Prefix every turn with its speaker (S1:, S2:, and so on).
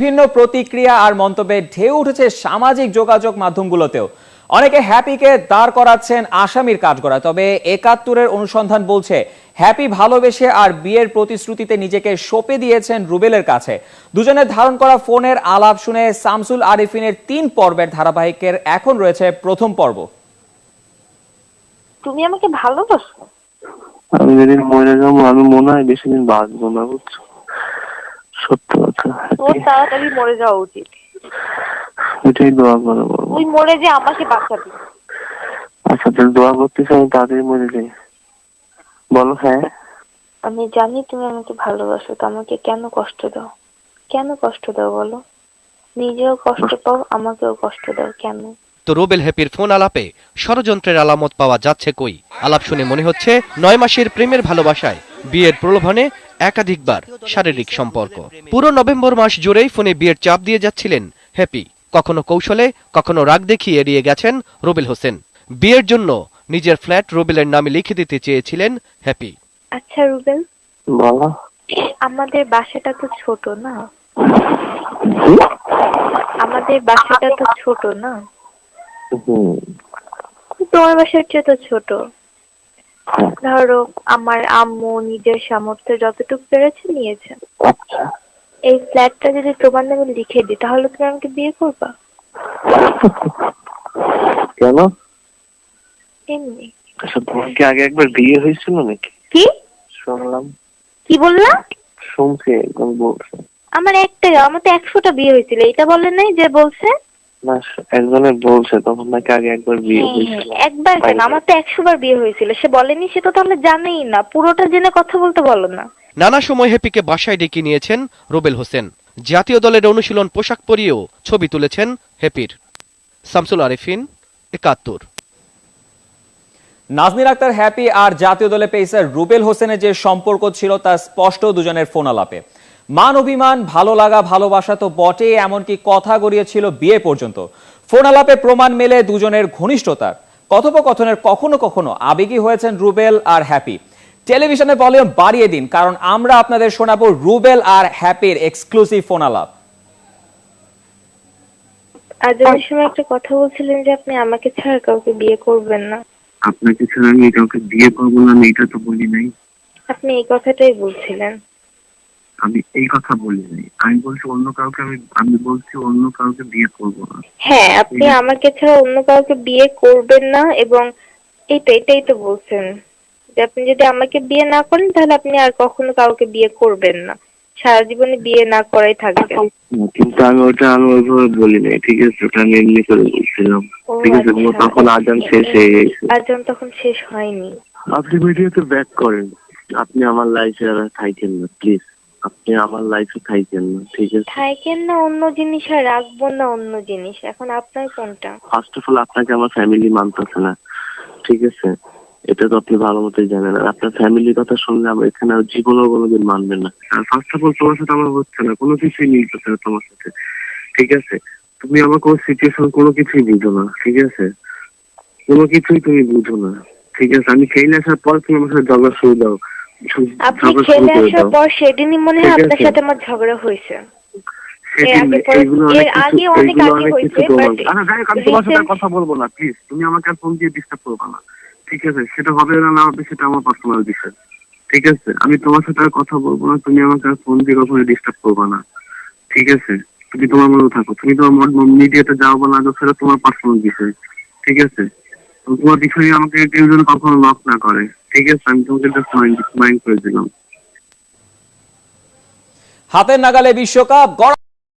S1: বিভিন্ন প্রতিক্রিয়া আর মন্তব্যে ঢেউ উঠেছে সামাজিক যোগাযোগ মাধ্যমগুলোতেও। অনেকে হ্যাপিকে দাঁড় করাচ্ছেন আসামির কাঠগড়া তবে একাত্তরের অনুসন্ধান বলছে হ্যাপি ভালোবেসে আর বিয়ের প্রতিশ্রুতিতে নিজেকে সঁপে দিয়েছেন রুবেলের কাছে। দুজনের ধারণ করা ফোনের আলাপ শুনে শামসুল আরিফিনের তিন পর্বের ধারাবাহিকের এখন রয়েছে প্রথম পর্ব।
S2: তুমি আমাকে ভালোবাসো?
S3: আমি যেদিন মরে যাব আমি মনে হয় বেশি দিন বাঁচবো না বুঝছ? সত্য
S2: তোর তাড়াতাড়ি মরে যাওয়া উচিত।
S3: এটাই দোয়া করে
S2: তুই মরে যে আমাকে বাঁচাবি
S3: আচ্ছা তাহলে দোয়া করতেছি আমি তাড়াতাড়ি মরে যাই। বলো হ্যাঁ?
S2: আমি জানি তুমি আমাকে ভালোবাসো তো আমাকে কেন কষ্ট দাও? কেন কষ্ট দাও বলো? নিজেও কষ্ট পাও আমাকেও কষ্ট দাও কেন?
S4: তো রুবেল হ্যাপির ফোন আলাপে ষড়যন্ত্রের আলামত পাওয়া যাচ্ছে কই? আলাপ শুনে মনে হচ্ছে নয় মাসের প্রেমের ভালোবাসায় বিয়ের প্রলোভনে একাধিকবার শারীরিক সম্পর্ক। পুরো নভেম্বর মাস জুড়েই ফোনে বিয়ের চাপ দিয়ে যাচ্ছিলেন হ্যাপি। কখনো কৌশলে কখনো রাগ দেখিয়ে এড়িয়ে গেছেন রুবেল হোসেন। বিয়ের জন্য নিজের ফ্ল্যাট রুবেলের নামে লিখে দিতে চেয়েছিলেন হ্যাপি।
S2: আচ্ছা রুবেল।
S3: বলো।
S2: আমাদের বাসাটা তো ছোট না? আমাদের বাসাটা তো ছোট না? তোমার বাসার চেয়ে তো ছোট। ধরো আমার আম্মু নিজের সামর্থ্য যতটুকু পেরেছে নিয়েছে।
S3: আচ্ছা।
S2: এই ফ্ল্যাটটা যদি তোমার নামে লিখে দিই তাহলে তুমি আমাকে বিয়ে করবা?
S3: কেন?
S2: এমনি।
S3: আচ্ছা তোমার কি আগে একবার বিয়ে হয়েছিল নাকি?
S2: কি?
S3: শুনলাম।
S2: কি বললা?
S3: শুনছি একদম বলছে।
S2: আমার একটা আমার তো একশোটা বিয়ে হয়েছিল এটা বলে নাই যে বলছে?
S3: না একজনের বলছে তখন নাকি আগে একবার বিয়ে
S2: হ্যাঁ,
S3: হয়েছিল।
S2: হ্যাঁ, একবার কেন? আমার তো একশো বার বিয়ে হয়েছিল। সে বলেনি সে তো তাহলে জানেই না। পুরোটা জেনে কথা বলতে বলো না।
S4: নানা সময় হ্যাপিকে বাসায় ডেকে নিয়েছেন রুবেল হোসেন। জাতীয় দলের অনুশীলন পোশাক পরিয়েও ছবি তুলেছেন হ্যাপির শামসুল আরিফিন একাত্তর।
S1: নাজনীর আক্তার হ্যাপি আর জাতীয় দলে পেসার রুবেল হোসেনের যে সম্পর্ক ছিল তা স্পষ্ট দুজনের ফোন আলাপে মান অভিমান ভালো লাগা ভালোবাসা তো বটে এমনকি কথা গড়িয়েছিল বিয়ে পর্যন্ত। ফোন আলাপে প্রমাণ মেলে দুজনের ঘনিষ্ঠতার। কথোপকথনের কখনো কখনো আবেগী হয়েছেন রুবেল আর হ্যাপি। টেলিভিশনে ভলিউম বাড়িয়ে দিন কারণ আমরা আপনাদের শোনাবো রুবেল আর হ্যাপির এক্সক্লুসিভ ফোন আলাপ।
S2: সময় একটা কথা বলছিলেন যে আপনি আমাকে ছাড়া কাউকে বিয়ে করবেন না।
S3: আপনাকে ছাড়া আমি কাউকে বিয়ে করব না এটা তো বলি নাই।
S2: আপনি এই কথাটাই বলছিলেন।
S3: আমি এই কথা বলি নাই। আমি বলছি অন্য কাউকে আমি আমি বলছি অন্য কাউকে বিয়ে করব না।
S2: হ্যাঁ আপনি আমাকে ছাড়া অন্য কাউকে বিয়ে করবেন না এবং এই তো এটাই তো বলছেন। যে আপনি যদি আমাকে বিয়ে না করেন তাহলে আপনি আর কখনো কাউকে বিয়ে করবেন না। সারা জীবনে বিয়ে না করাই থাকবেন
S3: কিন্তু আমি ওটা আমি ওইভাবে বলি নাই। ঠিক আছে ওটা আমি এমনি করে বলছিলাম। ঠিক আছে
S2: আচ্ছা।
S3: তখন আজান শেষ হয়ে গেছে।
S2: আজান তখন শেষ হয়নি।
S3: আপনি ভিডিওতে ব্যাক করেন। আপনি আমার লাইফে আর থাইকেন না প্লিজ আপনি আমার লাইফে থাইকেন না ঠিক আছে?
S2: থাকেন না অন্য জিনিস আর রাখব না অন্য জিনিস। এখন আপনার কোনটা?
S3: ফার্স্ট অফ অল আপনাকে আমার ফ্যামিলি মানতেছে না ঠিক আছে? এটা তো আপনি ভালো মতোই জানেন। আর আপনার ফ্যামিলির কথা শুনলে আমার এখানে আর জীবনেও কোনোদিন মানবেন না। আর ফার্স্ট অফ অল তোমার সাথে আমার হচ্ছে না কোনো কিছুই মিলতেছে না তোমার সাথে ঠিক আছে? তুমি আমার কোনো সিচুয়েশন কোনো কিছুই বুঝো না ঠিক আছে? কোনো কিছুই তুমি বুঝো না ঠিক আছে? আমি খেলে আসার পর তুমি আমার সাথে ঝগড়া শুরু দাও।
S2: আপনি খেলে আসার পর সেদিনই মনে হয় আপনার সাথে আমার ঝগড়া হয়েছে। আগে
S3: অনেক
S2: আগে
S3: আচ্ছা আমি তোমার সাথে কথা বলব না প্লিজ তুমি আমাকে আর ফোন দিয়ে ডিস্টার্ব করবে না। ঠিক আছে? সেটা হবে না না হবে সেটা আমার পার্সোনাল বিষয়। ঠিক আছে? আমি তোমার সাথে আর কথা বলব না তুমি আমাকে আর ফোন দিয়ে কখনো ডিস্টার্ব করবে না। ঠিক আছে? তুমি তোমার মতো থাকো। তুমি তোমার মিডিয়াতে যাও বা না যাও সেটা তোমার পার্সোনাল বিষয়। ঠিক আছে? তোমার বিষয়ে আমাকে কেউ যেন কখনো লক না করে। ঠিক আছে? আমি তোমাকে জাস্ট মাইন্ড করে দিলাম।
S1: হাতের নাগালে বিশ্বকাপ